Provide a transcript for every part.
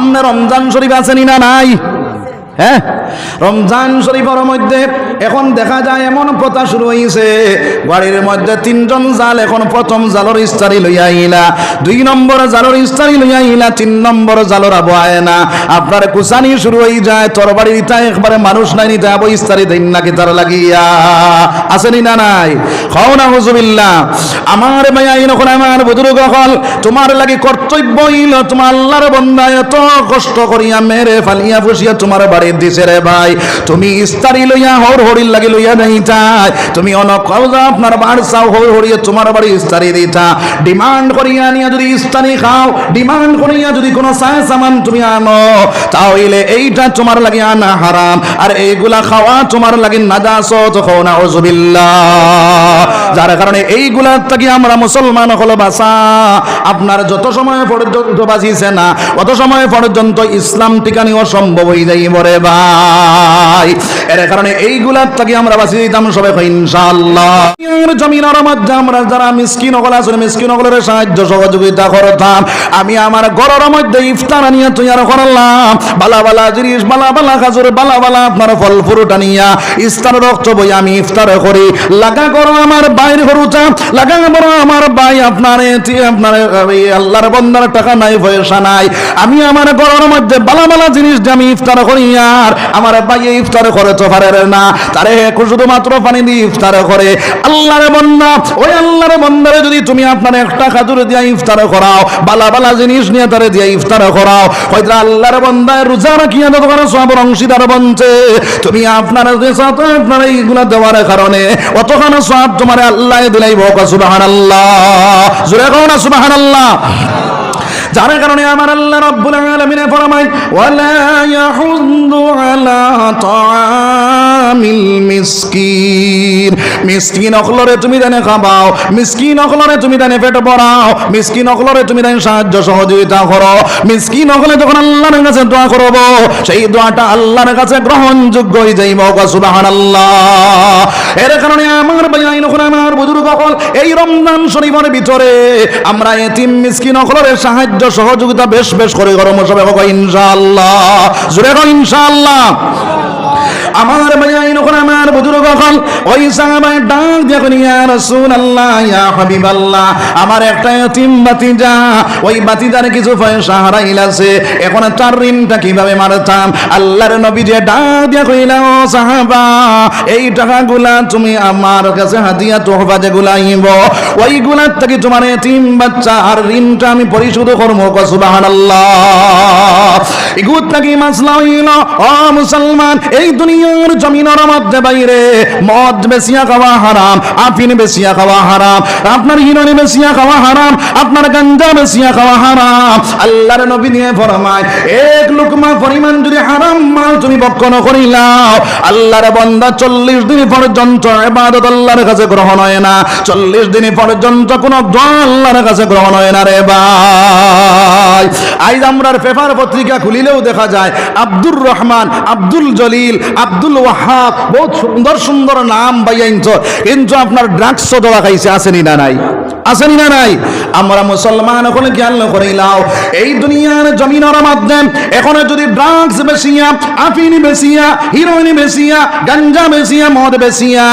আপনার রমজান শরীফ আছে না নাই? হ্যাঁ? রমজান শরীফের মধ্যে এখন দেখা যায় এমন প্রথা শুরু হয়েছে বাড়ির মধ্যে তিনজন জাল এখন প্রথম জালর ইস্তারি লইয়া আইলা। দুই নম্বর জালর ইস্তারি লইয়া আইলা, তিন নম্বর জালর আবো আয় না আপনার কুসানি শুরু হয়ে যায় তরবারি ইতা একবারে মানুষ নাই, নিতে আবো ইস্তারি দিন নাকি তার লাগিয়া। আসেনি না নাই? খাও না হুজুবিল্লাহ আমার মায়া ইনখন আমার বুজুর্গ হল, তোমার লাগি কর্তব্য হইল, তোমার আল্লাহর বন্দা এত কষ্ট করিয়া মেরে ফালিয়া ফুসিয়া তোমার বাড়ি দিছে রে ভাই। তুমি ইস্তারি লইয়া হর হরির লাগি লইয়া তুমি আপনার হর হরিয়ে তোমার বাড়ি ইস্তারি দিতা ডিমান্ড করিয়া নিয়া যদি ইস্তারি খাও, ডিমান্ড করিয়া যদি কোনো সায় সামান তুমি আনো তাহলে এইটা তোমার আনা হারাম। আর এইগুলা খাওয়া তোমার যার কারণে এইগুলা থেকে আমরা মুসলমান হলো বাসা আপনার যত সময় পর্যন্ত বাঁচিছে না, অত সময় পর্যন্ত ইসলাম টিকানি অসম্ভব হয়ে যাইব রে ভাই। কারণে এইগুলার থেকে আমরা বাঁচি দিতাম সবাই ইনশাআল্লাহ। এর মধ্যে আমরা যারা মিসকিন আছে মিসকিন সাহায্য সহযোগিতা করতাম। আমি আমার ঘরের মধ্যে ইফতার করলাম। বালা বালা জিনিস, বালা বালা খাজুর, বালা বালা আপনার ফল রক্ত বই আমি ইফতার করি। লাগা করো আমার বাইরে করুতা লাগা বড় আমার আপনার আপনার আল্লাহর টাকা নাই, পয়সা নাই। আমি আমার ঘরের মধ্যে বালা বালা জিনিস আমি ইফতার করি, আর আমার ভাই ইফতার করে তো পারে না, তারে শুধুমাত্র পানি দিয়ে ইফতার করে। আল্লাহর বন্দা, ওই আল্লাহর বন্দারে যদি তুমি আপনার একটা খাজুর দিয়ে ইফতার করাও, বালা বালা জিনিস নিয়ে তারে দিয়ে ইফতার করাও হয়তো আল্লাহর বন্দায় রোজা রাখিয়া তো তোমার সব অংশীদার বনছে। তুমি আপনার আপনার এইগুলা দেওয়ার কারণে অতখানে সব তোমার আল্লাহ দিলাই ভোগ সুবাহান আল্লাহ জোরে কও না সুবাহান আল্লাহ যার কারণে আমার আল্লাহ রব্বুল আলামিনে ফরমায়, ওয়ালা ইয়াহুদ্দু আলা তাআমিল মিসকিন। মিসকিন অখলরে তুমি দানে খাবাও, মিসকিন অখলরে তুমি দানে পেট ভরাও, মিসকিন অখলরে তুমি দানে সাহায্য সহযোগিতা করো। মিসকিন অখলে যখন আল্লাহর কাছে দোয়া করব, সেই দোয়াটা আল্লাহর কাছে গ্রহণযোগ্য হয়ে যাইব সুবহানাল্লাহ। এর কারণে আমার ভাই যখন আমার বুজুর্গ এই রমজান শরীফের ভিতরে আমরা এতিম মিসকিন অখলরের সাহায্য সহযোগিতা বেশ বেশ করে গরম সবে ইনশাআল্লাহ। ইনশাআল্লাহ। আমার ভাইয়াই নখন আমার বুজুর্গ হল ওই সাহাবাই ডাক দেখুন ইয়া রাসূলুল্লাহ, ইয়া হাবিবাল্লাহ, আমার একটা এতিম বাতিজা। ওই বাতিজার কিছু পয়সা হারাইলাছে এখন তার ঋণটা কীভাবে মারতাম? আল্লাহর নবী যে ডাক দিয়া কইলা ও সাহাবা, এই টাকাগুলা তুমি আমার কাছে হাদিয়া তোহফা যেগুলা আইব ওইগুলার থেকে তোমার এতিম বাচ্চা আর ঋণটা আমি পরিশোধ করব সুবহানাল্লাহ। এগুত নাকি মাসলা হইল, ও মুসলমান, এই দুনিয়ার জমিনের মধ্যে বাইরে। মদ বেশিয়া খাওয়া হারাম, আফিন বেশিয়া খাওয়া হারাম, আপনার হিরণি বেশিয়া খাওয়া হারাম, আপনার গাঞ্জা বেশিয়া খাওয়া হারাম। আল্লাহর নবী দিয়ে ফরমায়, এক লুকমা পরিমাণ যদি হারাম মাল তুমি বক্ষণ করিলাও, আল্লাহর বন্দা চল্লিশ দিন পর্যন্ত এবাদত আল্লাহর কাছে গ্রহণ হয় না। চল্লিশ দিন পর্যন্ত কোন দোয়া আল্লাহর কাছে গ্রহণ হয় না রে ভাই। আজ আমরার পেপার পত্রিকা খুলিলেও দেখা যায়, আব্দুর রহমান, আব্দুল জলিল আব্দুল ওয়াহাব, বহুত সুন্দর সুন্দর নাম বাইয়াইনছ কিন্তু আপনার ড্রাগস দেওয়া খাইছে আসেনি না নাই? আসেনি না নাই? আমরা মুসলমান এখন জ্ঞান করিলাও এই দুনিয়ার জমিনের মাধ্যমে এখন যদি ড্রাগস বেশিয়া, আফিন বেশিয়া হিরোইন বেশিয়া গাঞ্জা বেশিয়া, মদ বেশিয়া,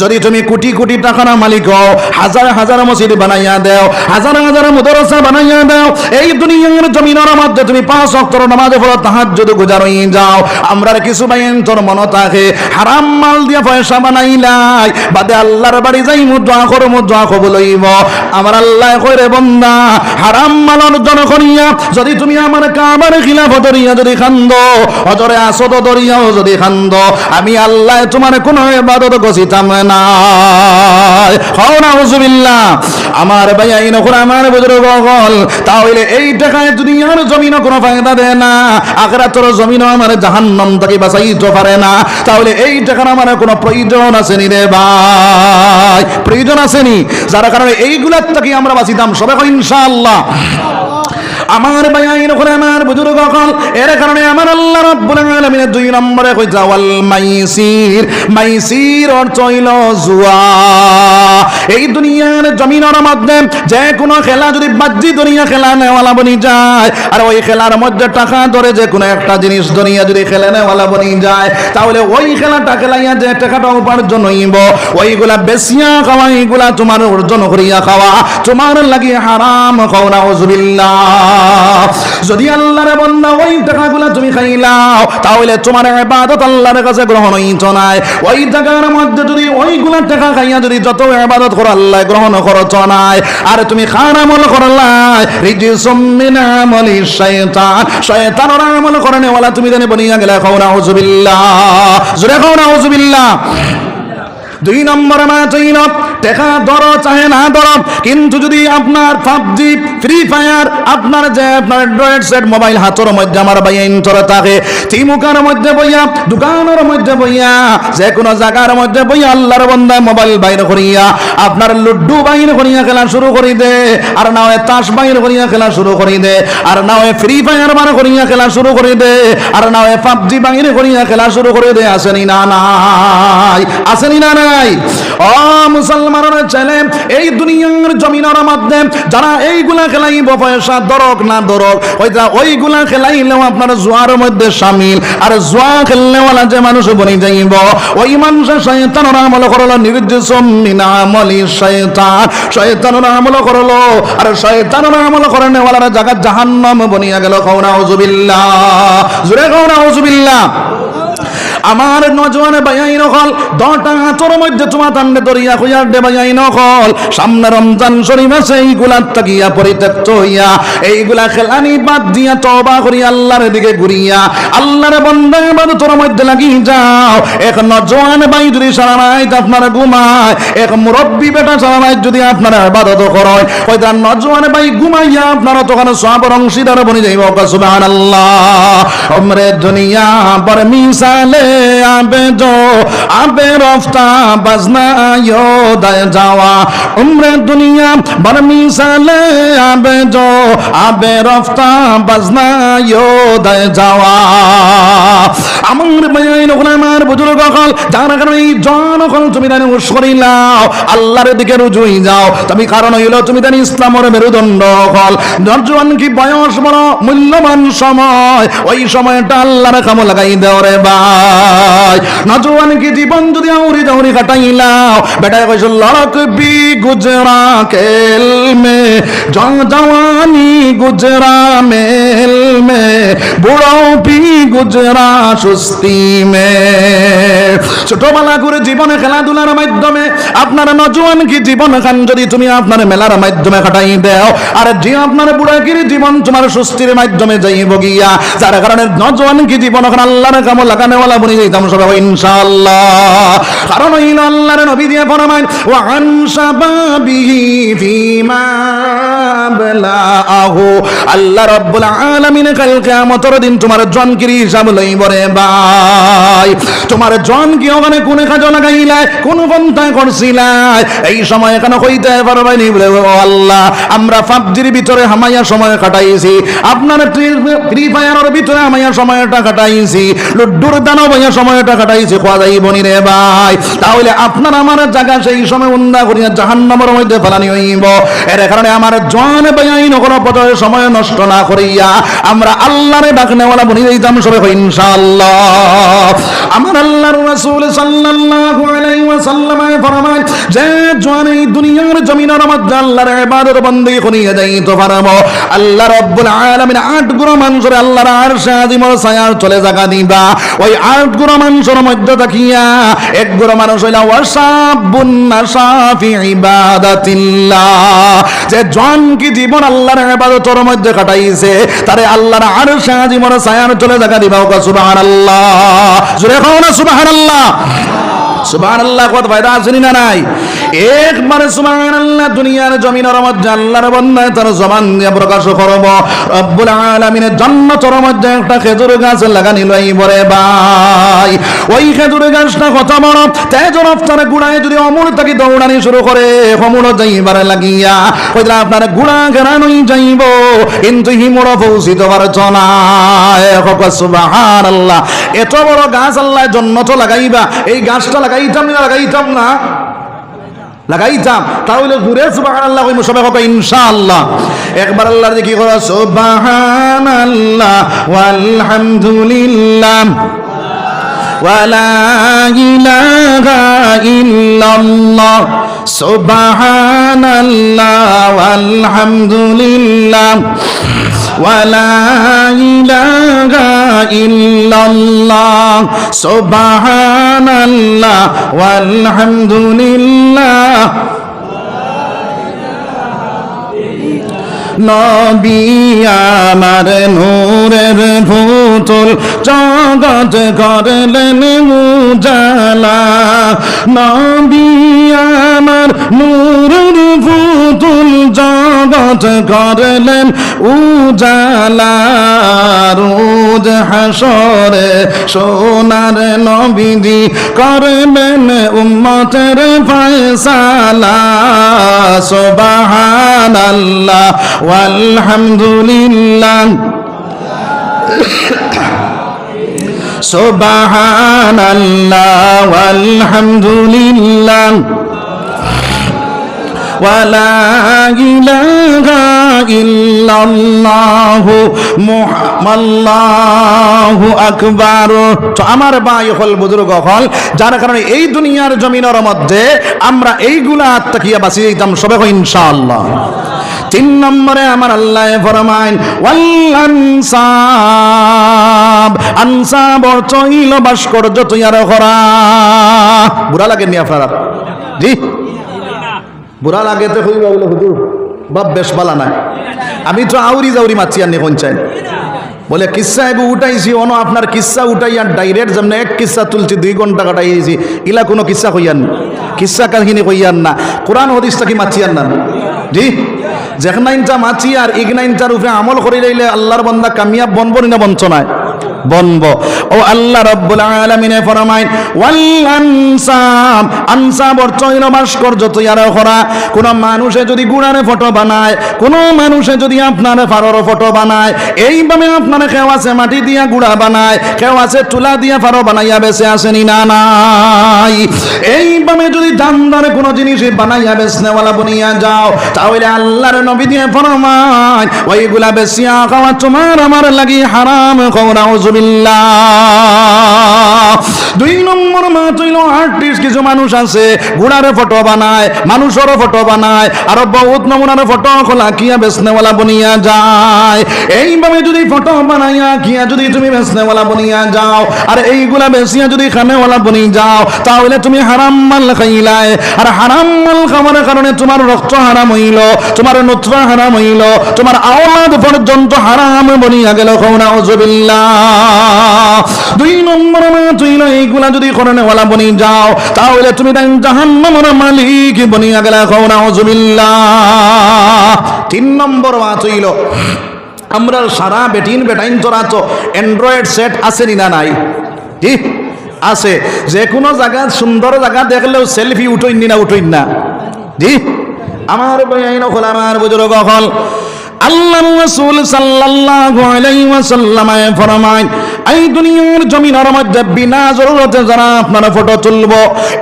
যদি তুমি কোটি কোটি টাকার মালিক হও, হাজার হাজার মসজিদ বানাইয়া দাও, হাজার হাজার মুদরসা বানাইয়া দাও, এই দুনিয়ার জমিনের মধ্যে তুমি পাঁচ অক্টর নামাজ পড়ো তাহার যদি গুজারই যাও। আমরা কিছু বাইন তোর মন থাকে, হারাম মাল দিয়া পয়সা বানাইলাই, বাদে আল্লাহর বাড়ি যাই মুদ্রা করো মুদ্রা কবল হইব। আমার আল্লাহ কইরে বন্দা, হারাম মাল অর্জন করিয়া যদি তুমি আমার কাবার খিলাফ ধরিয়া যদি খান্দ, অজরে আসদ ধরিয়াও যদি খান্দ, আমি আল্লাহ তোমার কোন এবাদত গছিতাম না। হও না হুজুবিল্লাহ আমার ভাই আইন করে আমার বুজুর্গ গল তাহলে এই টাকায় দুনিয়ার জমিনও কোনো ফায়দা দেয় না, আখরাতর জমিনও আমার জাহান্নাম থেকে বাঁচাইতে পারে না, তাহলে এই টাকার আমার কোনো প্রয়োজন আসেনি রে ভাই? প্রয়োজন আসেনি যার কারণে এইগুলার থেকে আমরা বাঁচিতাম। সবাই ইনশাআল্লাহ। আমার বায়াইন ওখানে আমার বুজুর্গ হল এর কারণে আমার আল্লাহ রাব্বুল আলামিনের দুই নম্বরে কই যাওয়াল মাইসির। মাইসির অর্থ হইল জুয়া। এই দুনিয়ার জমিনের মধ্যে যে কোনো খেলা যদি বাজ্যি দুনিয়া খেলা নেওয়ালা বনি যায়, আর ওই খেলার মধ্যে টাকা ধরে যে কোনো একটা জিনিস দুনিয়া যদি খেলে নেওয়ালা বনি যায়, তাহলে ওই খেলাটা খেলাইয়া যে টাকাটা উপার্জন হইব, ওইগুলা বেশিয়া খাওয়া এইগুলা তোমার অর্জন করিয়া খাওয়া, তোমার লাগি হারাম খাও না যদি আল্লাহর বন্ধা ওই টাকাগুলা তুমি খাইলাও, তাহলে তোমার ইবাদত আল্লাহর কাছে গ্রহণ হইতো নাই। ওই টাকার মধ্যে যদি ওইগুলা টাকা খাইয়া যদি যত ইবাদত করো, আল্লাহ গ্রহণ করতো নাই। আর তুমি খান আমল করলাই রিজিসুম মিন আমলি শাইতান শয়তানের আমল করনে তুমি জানি বনিয়া গেলে খাও না হুজুবিল্লাহ জোরে খাও না হুজুবিল্লাহ দুই নম্বরে চাইল টেকা ধরো, চাহে না ধরো। কিন্তু যদি আপনার পাবজি ফ্রি ফায়ার আপনার যে আপনার অ্যান্ড্রয়েড সেট মোবাইল হাতের মধ্যে আমার ভাই ইন্তরে থাকে তিমুকার মধ্যে বইয়া, দোকানের মধ্যে বইয়া, যে কোনো জায়গার মধ্যে বইয়া আল্লাহর বন্দায় মোবাইল বাইর করিয়া, আপনার লুড্ডু বাইর করিয়া খেলা শুরু করি দে, আর না হয় তাস বাইর করিয়া খেলা শুরু করি দে, আর না হয় ফ্রি ফায়ার বার করিয়া খেলা শুরু করি দে, আর না হয় পাবজি বাইর করিয়া খেলা শুরু করে দে, আসেনি না নাই, আসেনি না নাই। ছেলে এই দুনিয়ার মধ্যে যারা পয়সা দরক না দরক, ওইটা আপনার মধ্যে আর যে মানুষ বনি যাইব, ওই মানুষের শয়তানের আমল করল নির্দেশ শয়তান। আমল করল, আর শয়তানের আমল করেনেওয়ালার জায়গা জাহান্নাম বনিয়া গেল। কৌনা হজুবিল্লাহ জুড়ে আমার নজওয়ানে বায়াই নকল দটা হাতর মধ্যে তোমার তান্ডে দরিয়া খুঁয়ার দে বায়াই নকল সামনে রমজান শরীফ আছে এইগুলার তাকিয়া পরিত্যক্ত হইয়া, এইগুলা খেলানি বাদ দিয়া তবা করি আল্লাহর দিকে ঘুরিয়া। আল্লাহর বন্ধা তোর মধ্যে লাগি যাও। এক নজওয়ান বাই যদি সারা রাত আপনার ঘুমায়, এক মুরব্বী বেটা সারা রাত যদি আপনার ইবাদত করয় ওই তার নজওয়ান বাই ঘুমাইয়া আপনার তখন সবর অংশীদার বনি যাইব সুবহানাল্লাহ। ওমরে দুনিয়া বর মিসালে আবে জো আবে রফতা বাজনা দায় যাওয়া। উমরে দুনিয়া বর মিসালে আবে জো আবে রফতা বাজনা দায় যাওয়া। আমার বায়াই নখন আমার বুজুর্গ হল, যার কারণে এই জন হল তুমি জানি সরিলাও আল্লাহর দিকে রুজুই যাও। তুমি কারণ হইল তুমি জানি ইসলামের মেরুদণ্ড হল। নজওয়ান কি বয়স বড়? মূল্যবান সময়। ওই সময়টা আল্লাহর কাম লাগাই দেও রে ভাই। নজওয়ান কি জীবন যদি আউরি দাউরি কাটাইলাও? বেটায় কইছ, লড়ক বি গুজরা কেল মে জওয়ানি গুজরা মেল মে বুড়ো পি গুজরা সুস্তি মে। ছোটবেলা করে জীবনে খেলাধুলার মাধ্যমে আপনার নজওয়ান কি জীবন খান যদি তুমি আপনার মেলার মাধ্যমে কাটাই দেও? আর যে আপনার বুড়াকির জীবন তোমার সুস্থির মাধ্যমে যাইব গিয়া, যার কারণে নজওয়ান কি জীবন আল্লাহর কাম লাগানে বনি সবাই কারণ আল্লাহর নবী দিয়ে বলাহু আল্লাহ রাব্বুল আলামিন দিন তোমার হিসাব ভাই। তোমার জন কি ওখানে কোন কাজ কোন এই সময় এখানে কইতে পারবাই নি বলে আল্লাহ, আমরা পাবজির ভিতরে হামাইয়া সময় কাটাইছি। আপনার ফ্রি ফায়ারের ভিতরে হামাইয়া সময়টা কাটাইছি। সময়ে সময়ে টাকাটা ইচ্ছে খোয়া যাই বনি রে ভাই। তাহলে আপনার আমার জায়গা সেই সময় উন্দা করিয়া জাহান নামের মধ্যে ফেলানি হইব। এর কারণে আমার জন বেআই নগর পথের সময় নষ্ট না করিয়া আমরা আল্লাহরে ডাকনেওয়ালা বনি দিতাম সবে ইনশাআল্লাহ। আমার আল্লাহর রাসূল সাল্লাল্লাহু আলাইহি ওয়াসাল্লামে ফরমায়, যে জন এই দুনিয়ার জমিনের মধ্যে আল্লাহর ইবাদত বন্দী করিয়া যাইতে পারব আল্লাহ রব্বুল আলামিন আট গুণ মানুষের আল্লাহর আরশে আজিমর ছায়ার চলে জায়গা দিবা। ওই আট গুণ মানুষের মধ্যে দেখিয়া এক গুণ মানুষ হইলা ইবাদাতিল্লাহ। যে জন কি জীবন আল্লাহর ইবাদতর মধ্যে কাটাইছে তারে আল্লাহর আর সাহায্য মনে ছায়ার চলে দেখা দিবা ওকা আল্লাহ সুবাহ কও সুবহানাল্লাহ সুবহানাল্লাহ কত ফায়দা আছে না নাই? একবারে দুনিয়ার মধ্যে একটা খেজুর গাছ লাগানি লই যদি অমর তাকে দৌড়ানি শুরু করে যাইবার লাগিয়া। ওই আপনার গুড়া গেরানোই যাইব, কিন্তু হিমর পৌঁছিত পারছ না সুবহানাল্লাহ, এত বড় গাছ আল্লাহ জন্নত লাগাইবা, এই গাছটা লাগাইতাম না লাগাইতাম না লাগাইতাম তাহলে ঘুরে সুবাহান আল্লাহ কইমু সবাই হবে ইনশাআল্লাহ একবার আল্লাহর কি করো সুবাহান আল্লাহ ওয়ালহামদুলিল্লাহ ولا إله إلا الله سبحان الله والحمد لله ولا إله إلا الله سبحان الله والحمد لله নবী আমার নূরের ভূতুল জগৎ করলেন উজালা নবী আমার নূরের ভূতুল জগৎ করলেন উজালা রোজ হাসরে সোনার নবীজি করবেন উম্মতের ফয়সালা সুবহানাল্লাহ walhamdulillah subhanallah walhamdulillah ولا إله إلا الله الله أكبر তো আমার ভাই হল বুজুর্গ হল যার কারণে এই দুনিয়ার জমিনের মধ্যে আমরা এইগুলা আত্মাকিয়া বাঁচিয়ে দিতাম সবে ইনশাআল্লাহ তিন নম্বরে আমার আল্লাহ ফরমাইন ওয়াল আনসাব আনসাব অর্থ হইল ভাস্কর্য তৈয়ার করা বুড়া লাগেননি আপনারা জি বুড়া লাগে তো হইবা বলে, হুজুর, বাপ বেশ বালা নাই। আমি তো আউরি জাউরি মাছি আনি পঞ্চায়েত বলে, কিসা এগু উঠাইছি? অন, আপনার কিসা উঠাই আর ডাইরেক্ট যেমন এক কিসা তুলছি, দুই ঘণ্টা কাটাইছি ইলা কোনো কিসা কইয়ান, কিসা কাহিনী কইয়ান না। কোরআন হদিসটা কি মাছিয়ান না। জি? যেখানাইনটা মাছি আর ইগনাইনটার উপরে আমল করে রইলে আল্লাহর বন্দা কামিয়াব বনব না বঞ্চনায়। বনব। ও আল্লাহ রব্বুল আলামিনে ফরমাইন ওয়াল আনসাব অর্থ হইল ভাস্কর্য তৈয়ার করা। কোন মানুষে যদি গুড়ারে ফটো বানায়, কোন মানুষে যদি আপনার ফারর ফটো বানায়, এইভাবে আপনার কেউ আছে মাটি দিয়া গুড়া বানায়, কেউ আছে তুলা দিয়া ফারো বানাইয়া বেছে আসেনি না নাই? এইভাবে যদি দামদারে কোনো জিনিস বানাইয়া বেচনেওয়ালা বনিয়া যাও, তাহলে আল্লাহর নবী দিয়ে ফরমায় ওইগুলা বেশিয়া খাওয়া তোমার আমার লাগি হারাম খৌরা দুই নম্বর মা আর্টিস্ট কিছু মানুষ আছে, ঘোড়ারে ফটো বানায়, মানুষেরও ফটো বানায়, আর বহুত নমুনার ফটো খোলা বেসনেওয়ালা বনিয়া যায়। এইভাবে যদি ফটো বানাইয়া কিয়া যদি তুমি বেসনেওয়ালা বনিয়া যাও, আর এইগুলা বেসিয়া যদি খানেওয়ালা বনি যাও, তাহলে তুমি হারাম মাল খাইলাই। আর হারাম মাল খাওয়ার কারণে তোমার রক্ত হারাম হইল, তোমার নত্রা হারাম হইল, তোমার আওলাদ পর্যন্ত হারাম বনিয়া গেল কৌনা ওজবিল্লা দুই নম্বর তুই না এইগুলা যদি করেনেওয়ালা বনি যাও, তাহলে তুমি তাই জাহান্নামের মালিক বনিয়া গেলা কৌনা ওজবিল্লা তিন নম্বর মা তুইল আমরা সারা বেটিন বেটাইন তোরা তো অ্যান্ড্রয়েড সেট আছে না নাই? জি আছে। যে কোনো জায়গা, সুন্দর জায়গা দেখলেও সেলফি উঠইন না উঠইন না। জি আমার বইন হল আমার বুজুর্গ হল আল্লাহ রাসূল সাল্লাল্লাহু আলাইহি ওয়াসাল্লাম ফরমায় এই দুনিয়ার জমিনের মধ্যে বিনা জরুরতে যারা আপনারা ফটো তুলবো,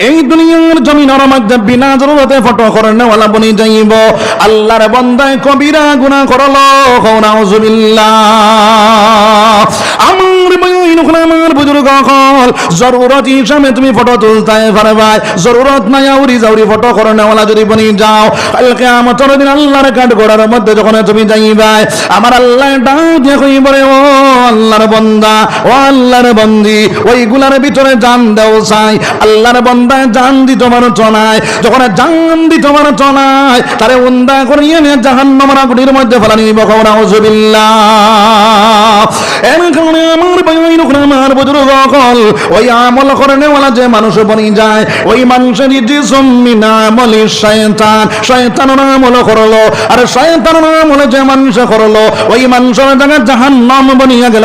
এই দুনিয়ার জমিনের মধ্যে বিনা জরুরতে ফটো করে নেওয়ালা বনি যাইব। আল্লাহর বন্দায় কবিরা গুনাহ করল নাউজুবিল্লাহ। আমার বইন আমার বুজুর্গ হল জরুরত হিসাবে তুমি ফটো তুলতে পারবাই জরুরত নাই আউরি জাউরি ফটো করে নেওয়ালা যদি বনি যাও কালকে আমার দিন আল্লাহর কাঠ গোড়ার মধ্যে যখন তুমি যাইবাই আমার আল্লাহ ডাক দিয়ে কইবরে ও আল্লাহর বন্দা ও আল্লাহর বন্দি, ওইগুলার ভিতরে জান দেও চাই আল্লাহর বন্দা জান দিত আমার চনায়, যখন জান দিত আমার চনায়, তারে উন্দা করিয়ে নিয়ে জাহান্নামের আগুনের মধ্যে ফেলানি বকরা ওজবিল্লাহ এর কারণে আমার বাইন আমার বুজুর্গ সকল, ওই আমল করে নেওয়ালা যে মানুষ বনি যায়, ওই মানুষের জিসম মিন আমলি শয়তান শয়তান আমল করল। আর শয়তান আমল যে মানুষ করল, ওই মানুষের জায়গা জাহান্নাম বনিয়া গেল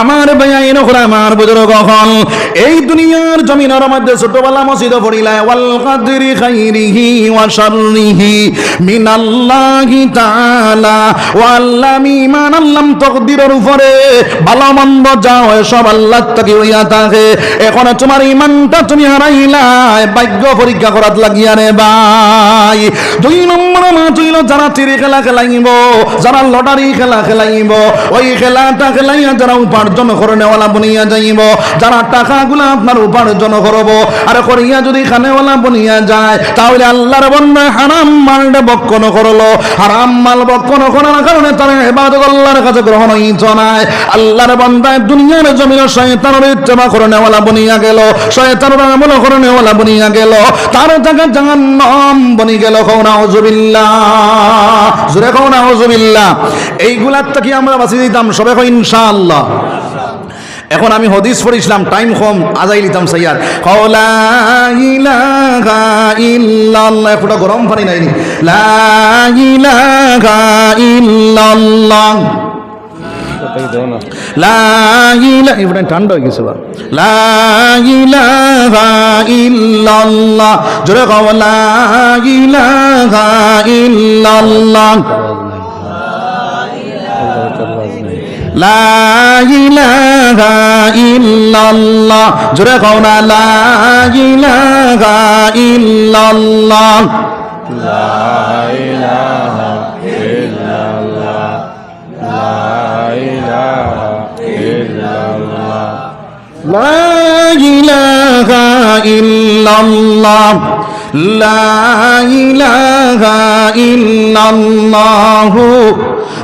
আমার বেআইন করে আমার বুঝলো কখন এই দুনিয়ার জমিনের মধ্যে ছোটবেলা মসজিদ পড়িলায়, ওয়াল কাদরি খাইরিহি ওয়া শাররিহি মিনাল্লাহি তাআলা। ওয়া আল্লামি ইমান আল্লাম তকদিরের উপরে ভালো মন্দ যা হয় সব আল্লাহ থেকে হইয়া থাকে। এখন তোমার ইমানটা তুমি হারাইলা ভাগ্য পরীক্ষা করাত লাগিয়া রে ভাই। দুই নম্বর হইল যারা তিরি খেলা খেলাইব, যারা লটারি খেলা খেলাইব, ওই খেলাটা খেলাইয়া যারা উপার্জন করে নেওয়ালা বনিয়া যাইব, যারা টাকাগুলো আপনার উপার্জন করব, আর করিয়া যদি খানেওয়ালা বনিয়া যায়, তাহলে আল্লাহর বন্ধ হারাম মালটা বক্ষণ করল। হারাম মাল বক্ষণ করার কারণে তার এবাদত আল্লাহর কাছে গ্রহণ হইত নাই। আল্লাহর বন্দায় দুনিয়ার জমিন শয়তানের ইত্তেবা করে নেওয়ালা বনিয়া গেল, শয়তানের আমল করে নেওয়ালা বনিয়া গেল, তার জায়গা জাহান্নাম বনি গেল। কৌনা হজুবিল্লাহ জোরে কৌনা হজুবিল্লাহ এইগুলার থেকে আমরা বাঁচিয়ে দিতাম সবে কই ইনশাআল্লাহ এখন আমি হদিস পড়িছিলাম টাইম কম, আজাই লিতাম সাইয়ার একটা গরম পানি নাই ঠান্ডা হয়ে গেছে লা ইলাহা ইল্লাল্লাহ। জোরে কও না, লা ইলাহা ইল্লাল্লাহ। লা ইলাহা ইল্লাল্লাহ। লা ইলাহা ইল্লাল্লাহ। ইল্লাল্লাহ